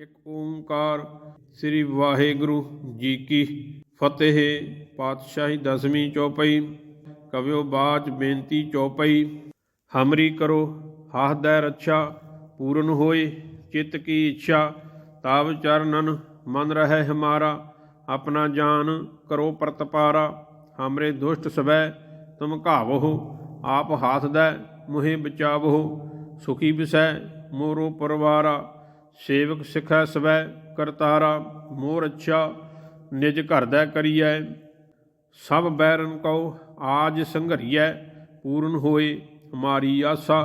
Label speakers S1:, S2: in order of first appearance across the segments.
S1: ਇੱਕ ਓੰਕਾਰ ਸ੍ਰੀ ਵਾਹਿਗੁਰੂ ਜੀ ਕੀ ਫਤਿਹ। ਪਾਤਸ਼ਾਹੀ ਦਸਵੀਂ ਚੌਪਈ, ਕਵਿਓ ਬਾਚ ਬੇਨਤੀ ਚੌਪਈ, ਹਮਰੀ ਕਰੋ ਹਾਹਦੈ ਰੱਛਾ, ਪੂਰਨ ਹੋਏ, ਚਿੱਤ ਕੀ ਇੱਛਾ, ਤਾਵ ਚਰਨਨ, ਮਨ ਰਹਿ ਹਮਾਰਾ, ਆਪਣਾ ਜਾਨ ਕਰੋ ਪ੍ਰਤਪਾਰਾ, ਹਮਰੇ ਦੁਸ਼ਟ ਸਵੈ, ਤੁਮ ਘਾਵੋ ਆਪ ਹਾਥ ਦੈ, ਮੁਹਿ ਬਚਾਵੋ ਸੁਖੀ ਬਿਸੈ, ਮੋਰੋ ਪਰਵਾਰਾ। ਸੇਵਕ ਸਿਖੈ ਸਵੈ ਕਰਤਾਰਾ ਮੋਰ ਅੱਛਾ ਨਿਜ ਘਰ ਦਾ ਕਰੀਐ। ਸਭ ਬੈਰਨ ਕਉ, ਆਜ ਸੰਘਰੀਐ, ਪੂਰਨ ਹੋਏ ਹਮਾਰੀ ਆਸਾ,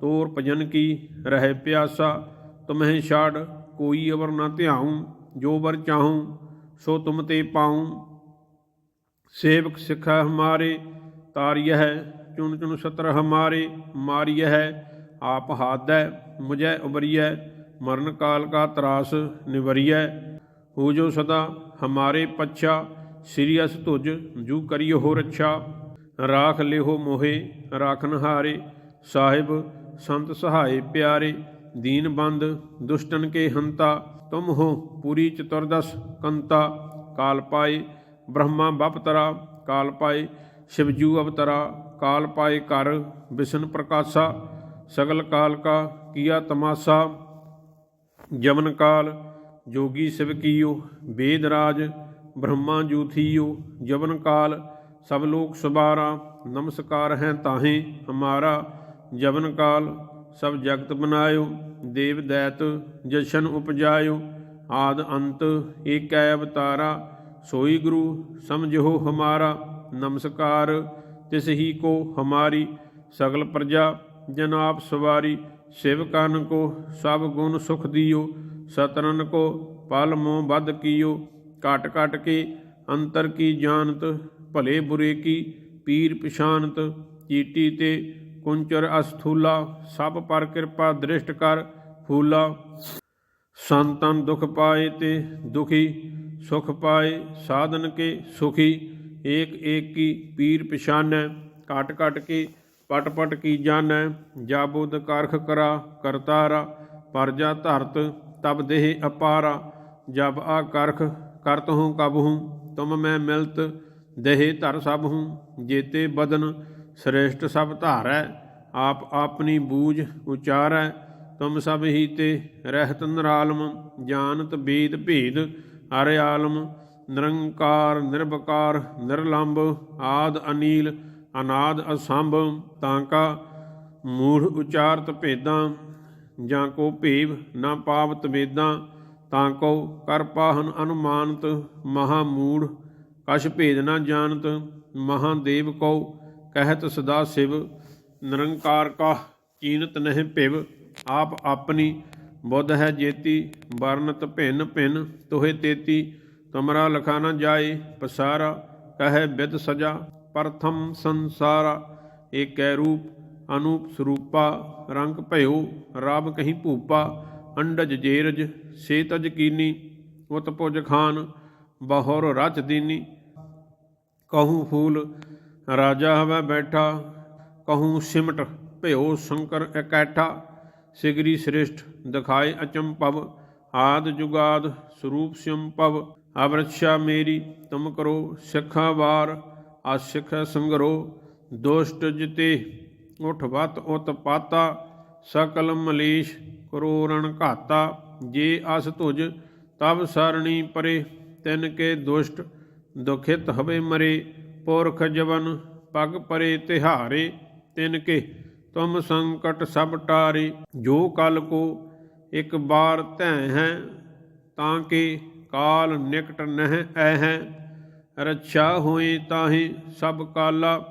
S1: ਤੋਰ ਭਜਨ ਕੀ, ਰਹਿ ਪਿਆਸਾ। ਤੁਮਹਿ ਛਾੜ, ਕੋਈ ਅਵਰ ਨਾ ਧਿਆਉ, ਜੋ ਵਰ ਚਾਹੂੰ, ਸੋ ਤੁਮ ਤੇ ਪਾਉ। ਸੇਵਕ ਸਿਖਾ ਹਮਾਰੇ ਤਾਰਿਯ ਹੈ ਚੁਣ ਚੁਣ ਸਤਰ ਹਮਾਰੇ ਮਾਰਿਯ ਹੈ ਆਪ ਹਾਦੈ, ਮੁਝੈ ਉਬਰੀਐ। ਮਰਨ ਕਾਲ ਕਾ ਤਰਾਸ ਨਿਵਰੀਐ ਹੋ ਜੋ ਸਦਾ ਹਮਾਰੇ ਪੱਛਾ, ਸ੍ਰੀ ਅਸ ਤੁਜ ਜੂ ਕਰਿਓ ਹੋ ਰੱਛਾ। ਰਾਖ ਲਿਓ ਮੋਹੇ ਰਾਖਨ ਹਾਰੇ ਸਾਹਿਬ ਸੰਤ ਸਹਾਏ ਪਿਆਰੇ, ਦੀਨ ਬੰਦ ਦੁਸ਼ਟਨ ਕੇ ਹੰਤਾ, ਤੁਮ ਹੋ ਪੂਰੀ ਚਤੁਰਦਸ ਕੰਤਾ। ਕਾਲ ਪਾਏ ਬ੍ਰਹਮਾ ਬਪਤਰਾ ਕਾਲ ਪਾਏ ਸ਼ਿਵਜੂ ਅਵਤਰਾ, ਕਾਲ ਪਾਏ ਕਰ ਵਿਸ਼ਨ ਪ੍ਰਕਾਸ਼ਾ, ਸਗਲ ਕਾਲ ਕਾ ਕੀਆ ਤਮਾਸਾ। ਜਮਨ ਕਾਲ, ਜੋਗੀ ਸਿਵ ਕੀਓ ਵੇਦ ਰਾਜ, ਬ੍ਰਹਮਾ ਜੂਥੀਓ, ਜਵਨ ਕਾਲ, ਸਭ ਲੋਕ ਸਬਾਰਾ, ਨਮਸਕਾਰ ਹੈ ਤਾਹੇ ਹਮਾਰਾ, ਜਵਨ ਕਾਲ, ਸਭ ਜਗਤ ਬਨਾਇਓ, ਦੇਵ ਦੈਤ ਜਸ਼ਨ ਉਪਜਾਇਓ, ਆਦ ਅੰਤ ਏਕੈ ਅਵਤਾਰਾ, ਸੋਈ ਗੁਰੂ ਸਮਝੋ ਹਮਾਰਾ, ਨਮਸਕਾਰ, ਤਿਸ ਹੀ ਕੋ ਹਮਾਰੀ, ਸਗਲ ਪ੍ਰਜਾ ਜਨਾਬ ਸਵਾਰੀ ਸਿਵ ਸਿਵਕਨ ਕੋ, ਸਭ ਗੁਣ ਸੁਖ ਦਿਓ ਸਤਰਨ ਕੋ, ਪਲ ਮੋਹ ਬਦ ਕੀਓ। ਕਟ ਕਟ ਕੇ ਅੰਤਰ ਕੀ ਜਾਣਤ, ਭਲੇ ਬੁਰੇ ਕੀ ਪੀਰ ਪਛਾਨਤ ਚੀਟੀ ਤੇ ਕੁੰਚਰ ਅਸਥੂਲਾ, ਸਭ ਪਰ ਕਿਰਪਾ ਦ੍ਰਿਸ਼ਟ ਕਰ ਫੂਲਾ। ਸੰਤਨ ਦੁਖ ਪਾਏ ਤੇ ਦੁਖੀ, ਸੁਖ ਪਾਏ ਸਾਧਨ ਕੇ ਸੁਖੀ। ਏਕ ਏਕ ਕੀ ਪੀਰ ਪਛਾਨੈ ਕਟ ਕਟ ਕੇ ਪਟ ਪਟ ਕੀ ਜਾਣੈ ਜਾਬੁਦ ਕਰਖ ਕਰਾ ਕਰਤਾਰਾ ਪਰਜਾ ਧਰਤ, ਤਬ ਦੇਹ ਅਪਾਰਾ। ਜਬ ਆ ਕਰਖ ਕਰਤ ਹੂੰ, ਕਬ ਹੂੰ, ਤੁਮ ਮੈਂ ਮਿਲਤ, ਦੇਹ ਧਰ ਸਭ ਹੂੰ। ਜੇਤੇ ਬਦਨ ਸ੍ਰੇਸ਼ਟ ਸਭ ਧਾਰੈ, ਆਪ ਆਪਣੀ ਬੂਝ ਉਚਾਰੈ। ਤੁਮ ਸਭ ਹੀ ਤੇ ਰਹਿਤ ਨਰਾਲਮ, ਜਾਣਤ ਬੇਦ ਭੇਦ ਹਰਿ ਆਲਮ ਨਿਰੰਕਾਰ ਨਿਰਭਕਾਰ ਨਿਰਲੰਭ ਆਦ ਅਨੀਲ ਅਨਾਦ ਅਸੰਭ ਤਾਂ ਕਾ ਮੂੜ ਉਚਾਰਤ ਭੇਦਾਂ, ਜਾਂ ਕੋ ਭੇਵ ਨਾ ਪਾਵਤ ਵੇਦਾਂ, ਤਾਂ ਕੋ ਕਰ ਪਾਹਨ ਅਨੁਮਾਨਤ ਮਹਾ ਮੂੜ, ਕਛ ਭੇਦ ਨਾ ਜਾਣਤ ਮਹਾਦੇਵ ਕੋ, ਕਹਿਤ ਸਦਾ ਸਿਵ, ਨਿਰੰਕਾਰ ਕਾ ਚੀਨਤ ਨਹਿ ਭਿਵ, ਆਪ ਆਪਣੀ ਬੁੱਧ ਹੈ ਜੇਤੀ, ਵਰਨਤ ਭਿੰਨ ਭਿੰਨ ਤੋਹੇ ਤੇਤੀ ਤੁਮਰਾ ਲਖਾ ਨ ਜਾਏ, ਪਸਾਰਾ, ਕਹੈ ਬਿਦ ਸਜਾ। ਪ੍ਰਥਮ ਸੰਸਾਰਾ, ਏਕੈ ਰੂਪ, ਅਨੂਪ ਸਰੂਪਾ, ਰੰਗ ਭਇਓ ਰਾਬ ਕਹੀਂ ਭੂਪਾ, ਅੰਡਜ ਜੇਰਜ ਸੇ ਕੀਨੀ ਉਤ ਖਾਨ, ਬਹੁਰ ਰਚ ਦੀਨੀ। ਕਹੂੰ ਫੂਲ, ਰਾਜਾ ਹਵੈ ਬੈਠਾ, ਕਹੂੰ ਸਿਮਟ, ਭਇਓ ਸ਼ੰਕਰ ਇਕੈਠਾ। ਸਿਗਰੀ ਸ੍ਰਿਸ਼ਟ, ਦਿਖਾਏ ਅਚੰਪਵ ਆਦ ਜੁਗਾਦ ਸਰੂਪ ਸਿੰਪਵ ਅਵਰਛਾ ਮੇਰੀ, ਤੁਮ ਕਰੋ ਸਿੱਖਾ ਵਾਰ। ਆਸਿਖ ਸੰਗਰੋ, ਦੁਸ਼ਟ ਜਿਤੇ, ਉਠ ਵਤ ਉਤ ਪਾਤਾ, ਸਕਲ ਮਲੇਸ਼ ਕਰੋਰਣ ਘਾਤਾ, ਜੇ ਅਸ ਤੁਜ ਤਬ ਸਰਣੀ ਪਰੇ, ਤਿਨ ਕੇ ਦੁਸ਼ਟ ਦੁਖਿਤ ਹਵੇ ਮਰੇ, ਪੁਰਖ ਜਵਨ ਪਗ ਪਰੇ ਤਿਹਾਰੇ, ਤਿਨ ਕੇ ਤੁਮ ਸੰਕਟ ਸਭ ਟਾਰੇ, ਜੋ ਕਲ ਕੋ ਇੱਕ ਬਾਰ ਧੈ ਹੈ, ਤਾਂ ਕਿ ਕਾਲ ਨਿਕਟ ਨਹਿ ਐ ਹੈ। ਰੱਛਾ ਹੋਏ ਤਾਹੀ ਸਭ ਕਾਲਾ,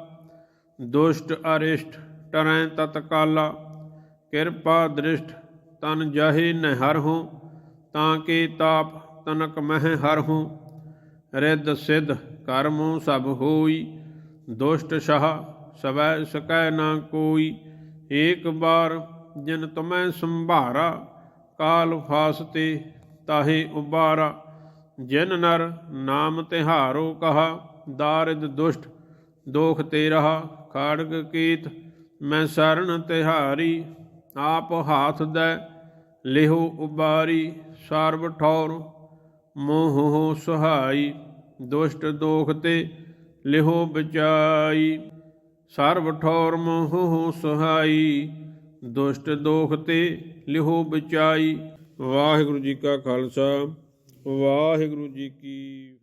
S1: ਦੁਸ਼ਟ ਅਰਿਸ਼ਟ ਟਰੈ ਤਤਕਾਲਾ ਕਿਰਪਾ ਦ੍ਰਿਸ਼ਟ ਤਨ ਜਾਹੇ ਨਹਿਰ ਹੋ, ਤਾਂ ਕੇ ਤਾਪ ਤਨਕ ਮਹਿ ਹਰ ਹੋ। ਰਿੱਧ ਸਿੱਧ ਕਰਮੋ ਸਭ ਹੋਈ, ਦੁਸ਼ਟ ਸ਼ਾਹ ਸਵੈ ਸਕੈ ਨਾ ਕੋਈ। ਏਕ ਬਾਰ ਜਿਨ ਤੁਮੈ ਸੰਭਾਰਾ, ਕਾਲ ਫਾਸਤੇ ਤਾਹੇ ਉਬਾਰਾ। ਜਿਨ ਨਰ ਨਾਮ ਤਿਹਾਰੋ ਕਹਾ, ਦਾਰਿਦ ਦੁਸ਼ਟ, ਦੋਖ ਤੇ ਰਹਾ ਖਾੜਗ ਕੀਤ, ਮੈਂ ਸਰਣ ਤਿਹਾਰੀ, ਆਪ ਹਾਥ ਦੈ, ਲਿਹੋ ਉਬਾਰੀ, ਸਰਬ ਠੌਰ, ਮੋਹ ਹੋ ਸੁਹਾਈ, ਦੁਸ਼ਟ ਦੋਖ ਤੇ ਲਿਹੋ ਬਚਾਈ, ਸਰਬ ਠੌਰ ਮੋਹ ਹੋ ਸੁਹਾਈ, ਦੁਸ਼ਟ ਦੋਖ ਤੇ ਲਿਹੋ ਬਚਾਈ। ਵਾਹਿਗੁਰੂ ਜੀ ਕਾ ਖਾਲਸਾ। ਵਾਹਿਗੁਰੂ ਜੀ ਕੀ